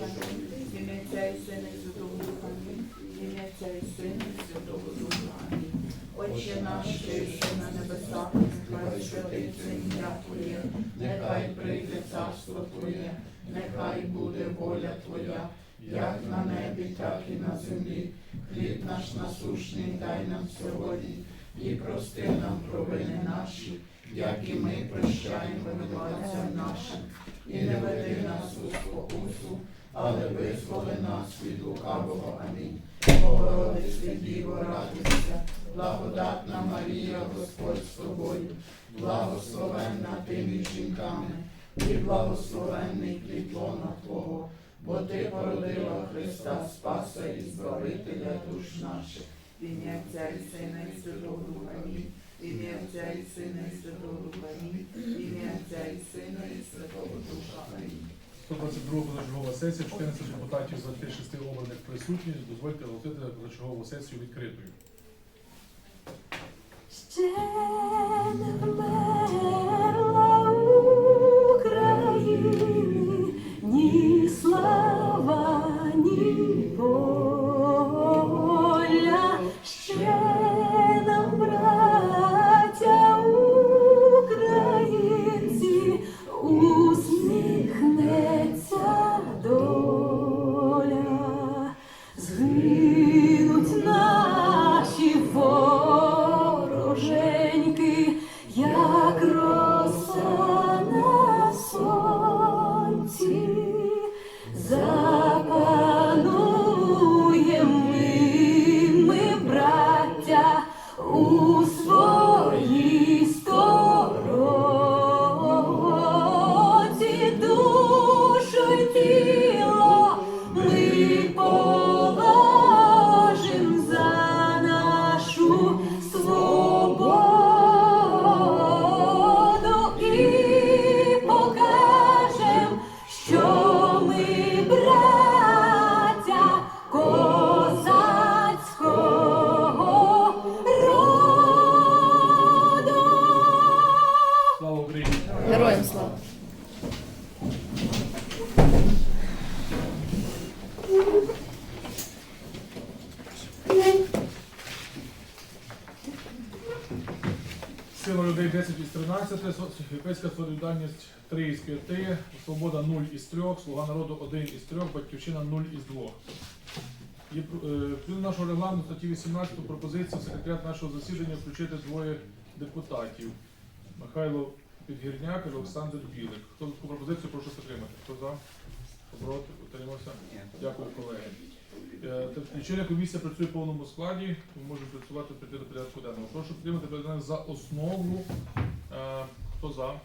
І Сина і Святого Духа. Ім'я і Сина і Святого Духа. Отче наш, що на небесах, нехай святиться ім'я Твоє, нехай прийде царство Твоє, нехай буде воля Твоя, як на небі, так і на землі. Хліб наш насущний дай нам сьогодні, і прости нам провини наші, як і ми прощаємо винуватцям нашим, і не веди нас у спокусу, але визволи нас від лукавого. Амінь. Богородице Діво, радуйся, благодатна Марія, Господь з тобою, благословенна ти жінками, і благословенний плід лона Твого, бо ти породила Христа Спаса і Збавителя душ наших. Ім'я Отця і Сина і Святого Духа. Амінь. Ім'я Отця і Сина і Святого Духа. Амінь. Ім'я Отця і Сина і Святого Духа. Амінь. 122 позачергова сесія, 14 депутатів з 26 обраних присутніх. Дозвольте оголосити позачергову сесію відкритою. Ще Ooh. Сила людей 10 із 13, Європейська солідарність 3 із 5, Свобода 0 із 3, Слуга народу 1 із 3, Батьківщина 0 із 2. Є е, нашого регламенту статті 18 пропозицію в секретаріат нашого засідання включити двоє депутатів. Михайло Підгірняк і Олександр Білик. Хто таку пропозицію, прошу підтримати. Хто за? Проти? Утримався? Дякую, колеги. Е, Лічильна комісія працює в повному складі, ми можемо працювати прийти до порядку денного. Прошу підтримати порядок за основу. Е, Хто за?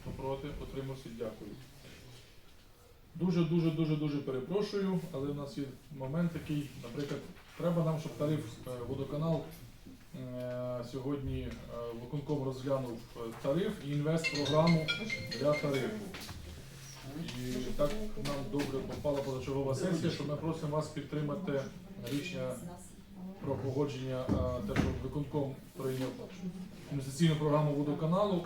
Хто проти? Утримався? Дякую. Дуже, дуже, дуже, перепрошую, але в нас є момент такий, наприклад, треба нам, щоб тариф е, водоканал е, сьогодні е, виконком розглянув е, тариф і інвест-програму для тарифу. І так нам добре попала позачергова сесія, що ми просимо вас підтримати рішення про погодження, те, що виконком прийняв інвестиційну програму водоканалу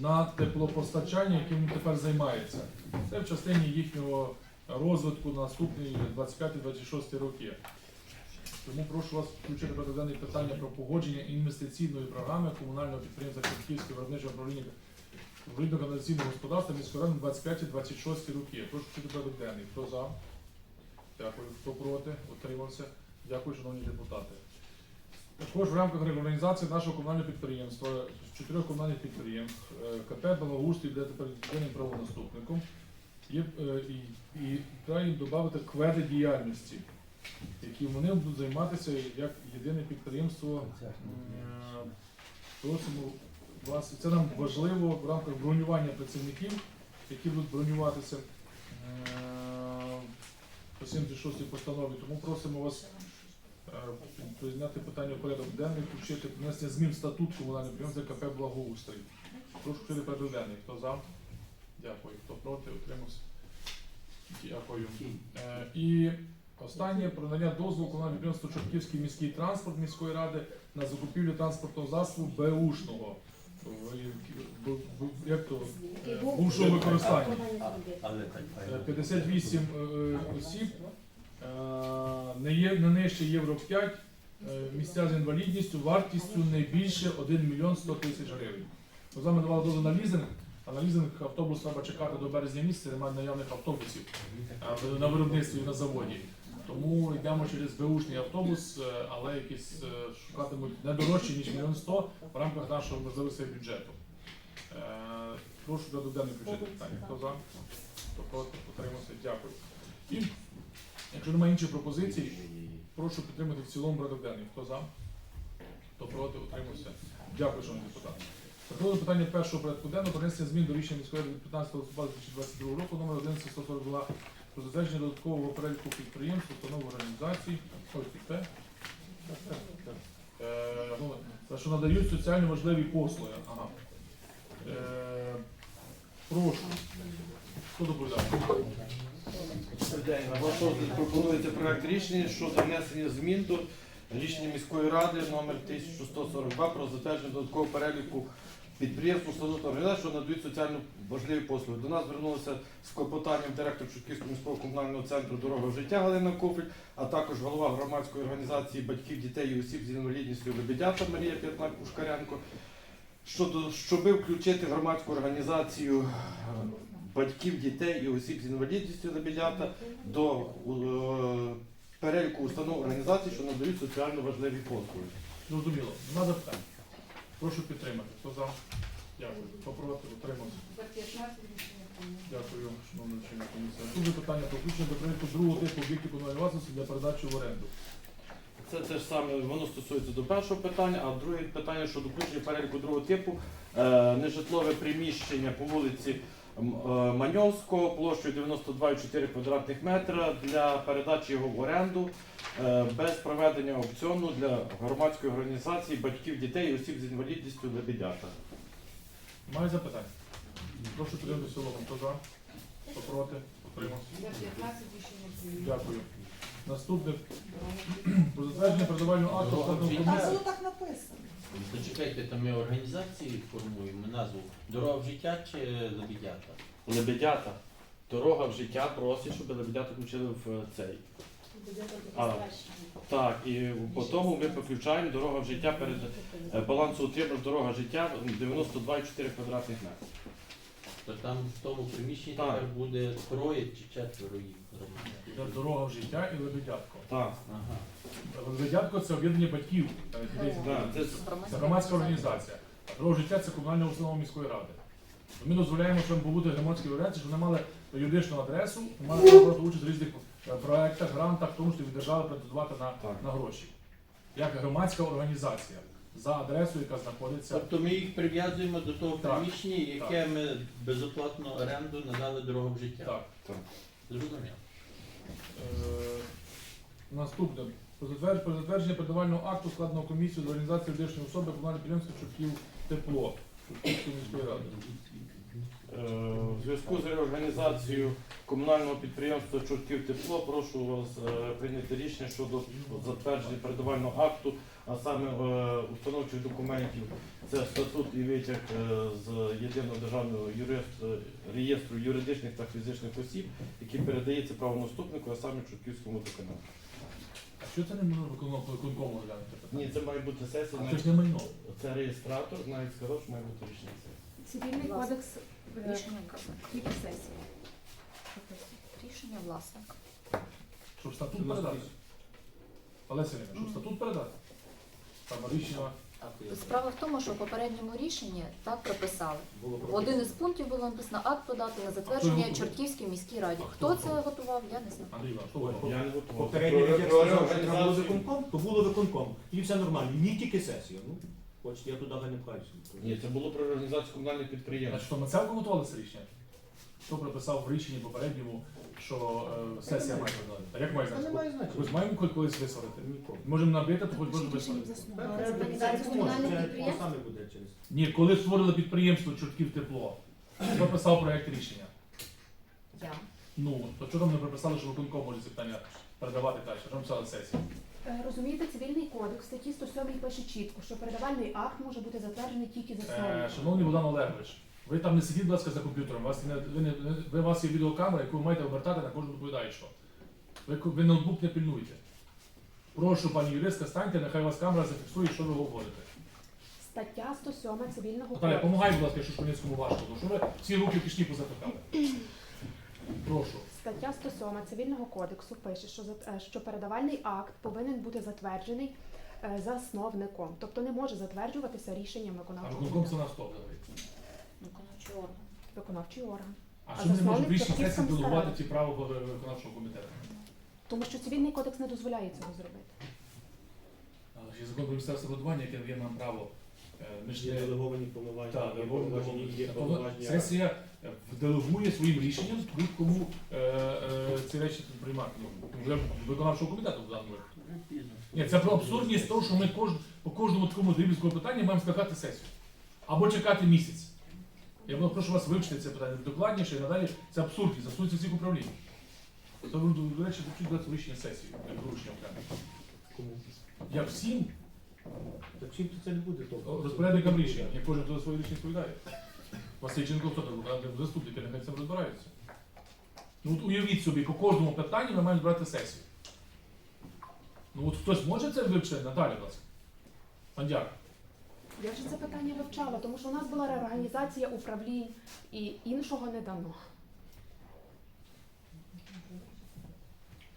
на теплопостачання, яким він тепер займається. Це в частині їхнього розвитку на наступні 25-26 роки. Тому прошу вас включити порядок питання про погодження інвестиційної програми комунального підприємства Київське виробниче управління Врідно каналізаційного господарства міської ради 25-26 роки. Прошу включити порядок денний. Хто за? Дякую. Хто проти? Утримався. Дякую, шановні депутати. Також в рамках реорганізації нашого комунального підприємства з чотирьох комунальних підприємств е, КП Белогустрій, де тепер єдиним правонаступником, є е, і, і треба їм додати кведи діяльності, які вони будуть займатися як єдине підприємство. Просимо вас, це нам важливо в рамках бронювання працівників, які будуть бронюватися е, по 76 постанові. Тому просимо вас е, питання порядок денний, включити внесення змін в статут комунального підприємства КП Благоустрій. Прошу включити порядок. Хто за? Дякую. Хто проти? Утримався? Дякую. Е, І останнє про надання дозволу комунального підприємства Чортківський міський транспорт міської ради на закупівлю транспортного засобу БУшного. Бу- як то е, бувшого використання. Але так Е, 58 е, е, осіб, е, не є не нижче євро 5, е, місця з інвалідністю вартістю не більше 1 мільйон 100 тисяч гривень. Ми з вами давали дозвіл на лізинг, а на лізинг автобус треба чекати до березня місяця, немає наявних автобусів е, на виробництві на заводі. Тому йдемо через беушний автобус, е, але якісь е, шукатимуть не дорожче, ніж мільйон 100 в рамках нашого можливостей бюджету. Е, Прошу до денний бюджет питання. Хто за? Хто проти? Утримався. Дякую. І якщо немає інших пропозицій, прошу підтримати в цілому порядок денний. Хто за? Хто проти? Утримався. Дякую, шановні депутати. Переходимо до питання першого порядку денного про внесення змін до рішення міської ради від 15 листопада 2022 року номер 11142 про затвердження додаткового переліку підприємств, установ організацій. Ось. Е, те, що надають соціально важливі послуги. Ага. Е, прошу. Хто доповідає? Ваш розгляд пропонується проект рішення щодо внесення змін до рішення міської ради номер 1142 про затвердження додаткового переліку підприємств, установ та організацій, що надають соціально важливі послуги. До нас звернулися з клопотанням директор Чутківського міського комунального центру Дорога життя Галина Куфель, а також голова громадської організації батьків дітей і осіб з інвалідністю Лебедята Марія П'ятнак Пушкаренко. Щодо щоби включити громадську організацію е, батьків дітей і осіб з інвалідністю Лебедята до е, переліку установ організацій, що надають соціально важливі послуги. Зрозуміло. Нема запитань. Прошу підтримати. Хто за? Дякую. Хто проти? Утримався. За 15 рішення прийнято. Дякую, шановна члени комісії. Тут питання про включення до проєкту другого типу об'єктів комунальної власності для передачі в оренду. Це те ж саме, воно стосується до першого питання, а друге питання щодо включення переліку другого типу е, нежитлове приміщення по вулиці Маньовського площею 92,4 квадратних метра для передачі його в оренду е, без проведення аукціону для громадської організації батьків дітей і осіб з інвалідністю Лебедята. Має запитання? Прошу підтримати в. Хто за? Хто проти? Утримався. За 15 рішення прийнято. Дякую. Наступне про затвердження передавального акту Дорога А комісії. воно так написано. Зачекайте, там ми організації формуємо назву Дорога в життя чи Лебедята? Лебедята. Дорога в життя просить, щоб Лебедята включили в е, цей. А, Так, і по тому ми підключаємо дорога в життя перед е, балансоутримувач дорога життя 92,4 квадратних метрів. То там в тому приміщенні Так. тепер буде троє чи четверо їх громадян. Йде Дорога в життя і лебедятко. Так, Ага. Лебедятко це об'єднання батьків. е, дітей з це Це громадська організація. А дорога життя це комунальна установа міської ради. Ми дозволяємо, щоб побути громадські організації, щоб вони мали юридичну адресу, мали право брати участь в різних е, проектах, грантах, тому числі від держави претендувати на, Так. на гроші. Як громадська організація за адресою, яка знаходиться. Тобто ми їх прив'язуємо до того Так. приміщення, яке ми безоплатну оренду надали дорогу в життя. Так. Зрозуміло. Е, Наступне. Про затвердження, про затвердження передавального акту складного комісію до організації юридичної особи комунального підприємства Чортків Тепло Чортківської міської ради. Е, В зв'язку з реорганізацією комунального підприємства Чортків Тепло прошу вас е, прийняти рішення щодо затвердження передавального акту, а саме е, установчих документів. Це статут і витяг е, з єдиного державного реєстру юридичних та фізичних осіб, який передається правонаступнику, а саме Чортківському виконавцю. А що це не можна виконкому глянути? Ні, це має бути сесія. А це ж не майно. Це реєстратор, навіть сказав, що має бути рішення сесії. Цивільний кодекс е, Рішення тільки сесії. Рішення власника. Щоб статут передати. Олеся щоб статут передати. Справа в тому, що в попередньому рішенні так прописали. В один із пунктів було написано акт подати на затвердження Чортківській міській раді. Хто Хто це готував, я не знаю. Андрій Іванович, що? Я не готовий. Попередній Про- як сказав, що треба було виконком, то було виконком. І все нормально. Ні тільки сесія. Ну, хочете, я туди не пхаюся. Ні, це було про організацію комунальних підприємств. Значить, що ми цілком готували це рішення? Хто прописав в рішенні попередньому, що е, сесія має подати? А як має Це не значити? має Ми маємо коли- колись висварити? Ніколи. Можемо набити, то хоч саме буде через. Ні, коли створили підприємство Чортків тепло, хто писав проєкт рішення? Я. Ну, то чого там не прописали, що виконком може ці питання передавати далі? Що написали сесію? Е, Розумієте, цивільний кодекс статті 107 пише чітко, що передавальний акт може бути затверджений тільки за Е. Шановний Богдан Олегович, ви там не сидіть, будь ласка, за комп'ютером. Вас не ви не ви у вас є відеокамера, яку ви маєте обертати на кожну доповідаючого. Ви, ви ноутбук не пильнуєте. Прошу, пані юристка, станьте, нехай вас камера зафіксує, що ви говорите. Стаття 107 цивільного Наталя, кодексу. помагай, будь ласка, що Шпаницькому важко, тому що ви всі руки в кишні позатикали. Прошу. Стаття 107 цивільного кодексу пише, що, за- е, що передавальний акт повинен бути затверджений е, засновником, тобто не може затверджуватися рішенням А виконавчого виконком це на хто взагалі? Виконавчий орган. виконавчий орган. А А чому не може рішенні сесії делегувати рада. ці права виконавчого комітету? Тому що цивільний кодекс не дозволяє цього зробити. Але ж є закон про місцеве самоврядування, яке дає нам право. е, Ми ж Є делеговані повноваження, Так, делеговані повноваження, є повноваження. повноваження. Сесія е, делегує своїм рішенням будь-кому е, е, ці речі приймати. Ну, Вже виконавчого комітету в даному випадку. Ні, це про абсурдність того, що ми кож, по кожному такому дрібному питанню маємо скликати сесію. Або чекати місяць. Я буду- прошу вас вивчити це питання докладніше і надалі це абсурдність, абсурдність всіх управлінь. Це, до до речі, тут дати рішення сесії, як доручення. Кому? Як всім Так чим то це не буде толку? розпорядникам рішення, як кожен хто за своє рішення відповідає. Васильченко хто там, заступники, нехай цим розбираються. Ну от уявіть собі, по кожному питанню ми маємо брати сесію. Ну от хтось може це вивчити, Наталя, будь ласка? Мандяк. Я вже це питання вивчала, тому що у нас була реорганізація управлінь і іншого не дано.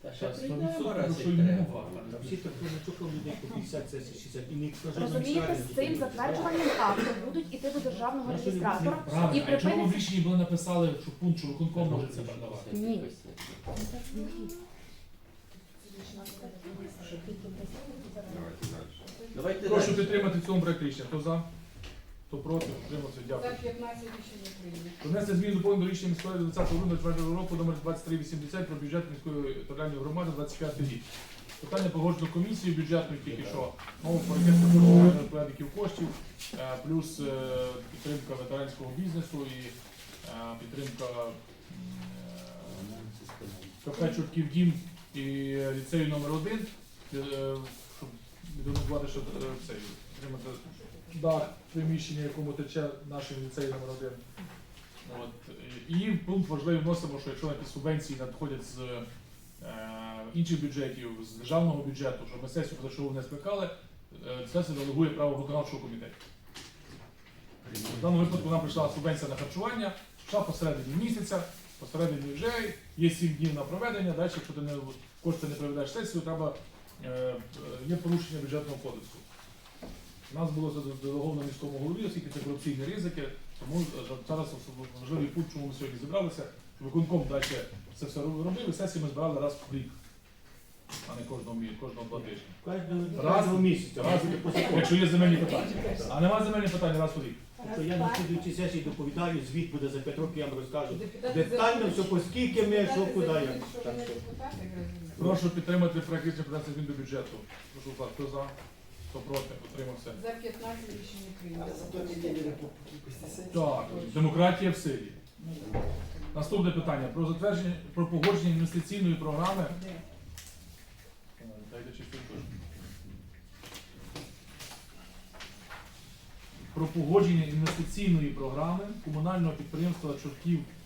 Та ще Та прийдемо відсотки, раз, як треба. мова. Всі так начукав людей по 50 сесій, 60, і ніхто жодного Розумієте, з цим затверджуванням акту будуть іти до державного реєстратора Правильно, і а якщо ви в припиниться. рішенні були написали, що пункт, що виконком може це передавати? Ні. Давайте Прошу далі. підтримати в цьому проект рішення. Хто за? Хто проти? Утримався. Дякую. 15 рішення прийнято. Внести зміни до повного рішення міської ради 20 грудня 2024 року номер 2380 про бюджет міської територіальної громади 25 рік. Питання погоджено комісією бюджетною тільки що. Нову паркетну порядків коштів, е, плюс е, підтримка ветеранського бізнесу і е, підтримка м, е, кафе Чортків Дім і ліцею номер 1 щоб відремонтувати, що е, цей підтримати дах приміщення, якому тече наш ліцей номер 1 От. І пункт важливий вносимо, що якщо якісь субвенції надходять з е, інших бюджетів, з державного бюджету, щоб ми сесію позачергову не скликали, е, сесія делегує право виконавчого комітету. В даному випадку нам прийшла субвенція на харчування, прийшла посередині місяця, посередині вже є 7 днів на проведення, далі, якщо ти не кошти не проведеш сесію, треба є порушення бюджетного кодексу. У нас було задeleговано міському голові, оскільки це корупційні ризики, тому е, зараз особливо важливий пункт, чому ми сьогодні зібралися, виконком далі це все робив, і сесії ми збирали раз в рік, а не кожного, кожного два тижні. Раз- кожного місяця. раз- по закону. Якщо є земельні питання. А немає земельних питань раз у рік. Тобто я на слідуючій сесії доповідаю, звіт буде за 5 років, я вам розкажу. Детально все, по скільки ми, що, куди. Прошу підтримати проект рішення про внесення змін до бюджету. Прошу так, хто за, хто проти, утримався. За 15 рішення прийнято. Так, демократія в силі. Наступне питання про затвердження про погодження інвестиційної програми. Дайте чисту точку. Про погодження інвестиційної програми комунального підприємства Чортківське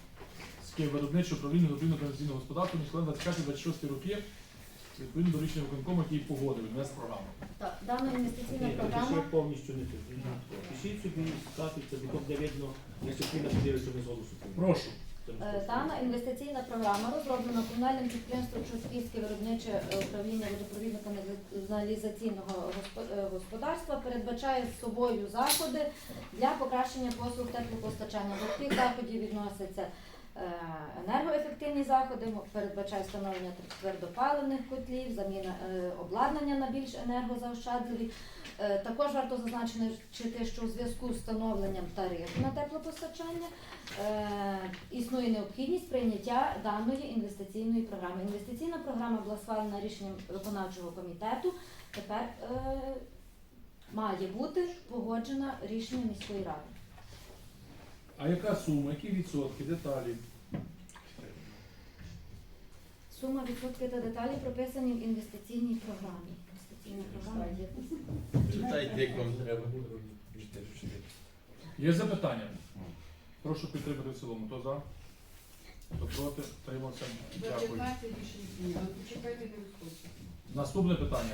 виробниче управління управління організаційного господарства міської 25-26 роки відповідно до рішення виконкому, який погодив внес програму. Так, дана інвестиційна Ні, програма повністю не тут. Пишіть собі, скатуйте, бо де видно, якщо Україна подивиться, ми з голосу. Прошу. Е, Дана інвестиційна програма розроблена комунальним підприємством Чортківське виробниче е, управління водопровідно-каналізаційного е, господарства передбачає з собою заходи для покращення послуг теплопостачання. До тих заходів відносяться е, енергоефективні заходи, передбачає встановлення твердопаливних котлів, заміна е, обладнання на більш енергозаощадливі. Е, Також варто зазначити, що у зв'язку з встановленням тарифу на теплопостачання е, існує необхідність прийняття даної інвестиційної програми. Інвестиційна програма була схвалена рішенням виконавчого комітету. Тепер е, має бути погоджена рішенням міської ради. А яка сума, які відсотки, деталі? Сума відсотки та деталі прописані в інвестиційній програмі. інвестиційна програма є. Читайте, як вам треба. Є запитання? Прошу підтримати в цілому. Хто за? Хто проти? Тримався. Дякую. 15 рішення. Не виходьте. Наступне питання.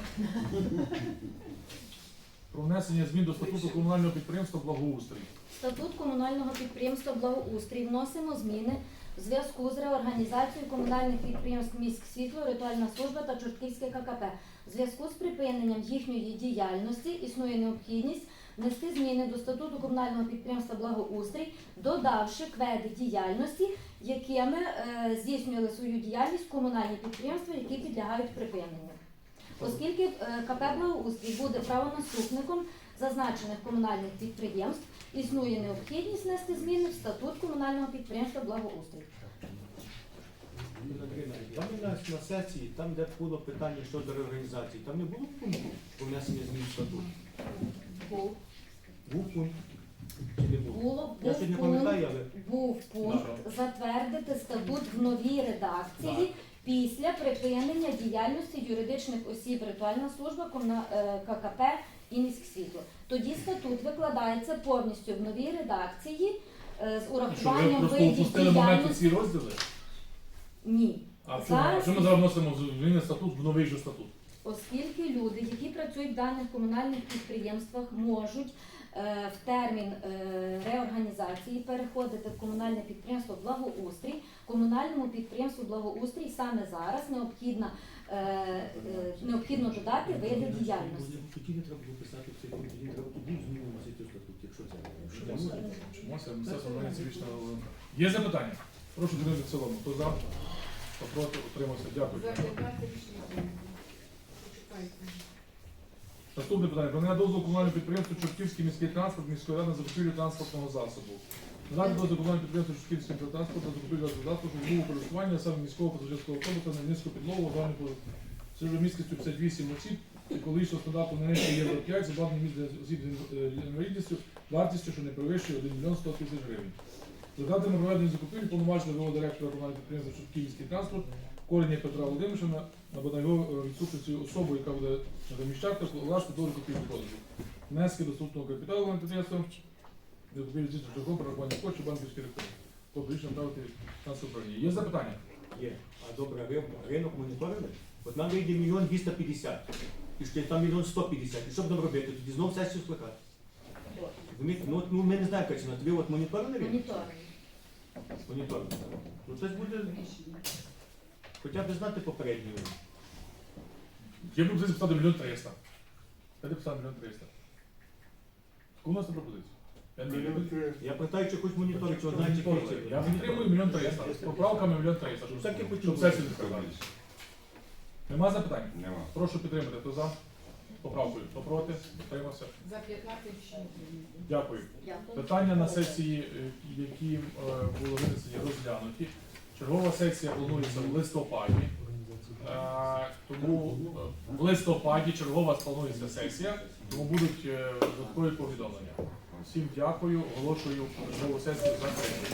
Про внесення змін до статуту комунального підприємства Благоустрій. Статут комунального підприємства Благоустрій вносимо зміни в зв'язку з реорганізацією комунальних підприємств міськ світло, ритуальна служба та Чортківське ККП. В зв'язку з припиненням їхньої діяльності існує необхідність внести зміни до статуту комунального підприємства Благоустрій, додавши кведи діяльності, якими е, здійснювали свою діяльність комунальні підприємства, які підлягають припиненню. Оскільки е, КП Благоустрій буде правонаступником зазначених комунальних підприємств, існує необхідність внести зміни в статут комунального підприємства Благоустрій. Там у нас на сесії, там де було питання щодо реорганізації, там не було пункту про внесення змін в статут. Був, Був пункт чи не було, Я був сьогодні пункт, пам'ятаю, але був пункт затвердити статут в новій редакції. Після припинення діяльності юридичних осіб ритуальна служба е, ККП і міськсвітло. Тоді статут викладається повністю в новій редакції е, з Що ви урахуванням просто видів упустили моменти діяльності. ці розділи? Ні. А Зараз- чому ми зараз вносимо зміни статут в новий же статут? Оскільки люди, які працюють в даних комунальних підприємствах, можуть в термін е, реорганізації переходити в комунальне підприємство благоустрій, комунальному підприємству благоустрій саме зараз необхідно, е, е, необхідно додати види діяльності. Тоді не треба було писати в цей пункт, тоді треба туди вносити в статут, якщо це. Є запитання? Прошу підтримати в цілому. Хто за? Хто проти? Утримався. Дякую. За 15 рішення прийнято. Почекайте. Наступне питання. Про надання дозволу комунальному підприємству Чортківський міський транспорт міської ради на закупівлю транспортного засобу. Надати дозволу комунальному підприємству Чортківський транспорт на закупівлю засобу умову користування саме міського пасажирського автобуса на низьку підлогу вже міськістю 58 осіб, екологічного стандарту на низьку Євро 5, забавлення місць для осіб з е, інвалідністю, вартістю, що не перевищує 1 мільйон 100 тисяч гривень. Результатами проведення закупівлі повноважили директора комунального підприємства Чортківський транспорт Кореня Петра Володимировича або на його е, відсутності особу, яка буде заміщати, власне до закупівлі продажу. Внески доступного капіталу на підприємство, закупівлі здійснюється шляхом перерахування коштів банківських рахунків. Тобто рішення направити фінансове управління. Є запитання? Є. А добре, ринок, ринок моніторили? От нам вийде мільйон 250, і ще там мільйон 150. І що будемо робити? Тоді знову сесію скликати. Розумієте? Ну, от, ну ми не знаємо, яка ціна. Ви от моніторили ринок? Моніторинг. Моніторили. Ну це ж буде Рішення. Хоча б знати попередньо. Є пропозиція писати мільйон триста. Дайте писати мільйон триста. Яку у нас є пропозиція? Я не. Я питаю, чи хоч моніторить, чи одна чи. Я підтримую мільйон триста. З поправками мільйон триста. щоб- Так і хотів. Щоб сесію не сказали. Нема запитань? Нема. Прошу підтримати. Хто за? Поправкою. Хто проти? Утримався. За 15 рішення прийнято. Дякую. Дякую. Питання на сесії, е, які е, були винесені, розглянуті. Чергова сесія планується в листопаді. Е, Тому в листопаді чергова планується сесія, тому будуть е, додаткові повідомлення. Всім дякую, оголошую чергову сесію закритою.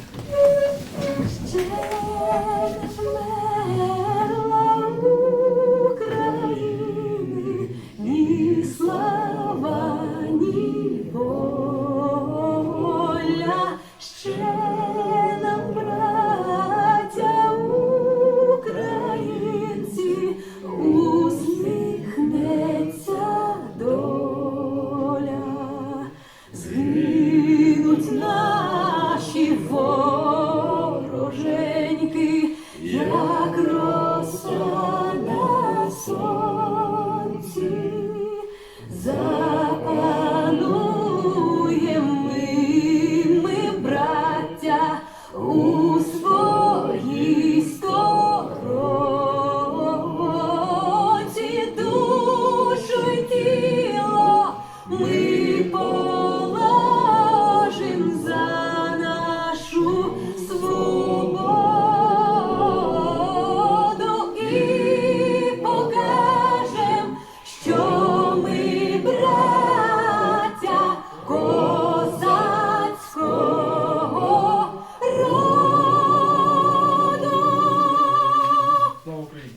Ooh.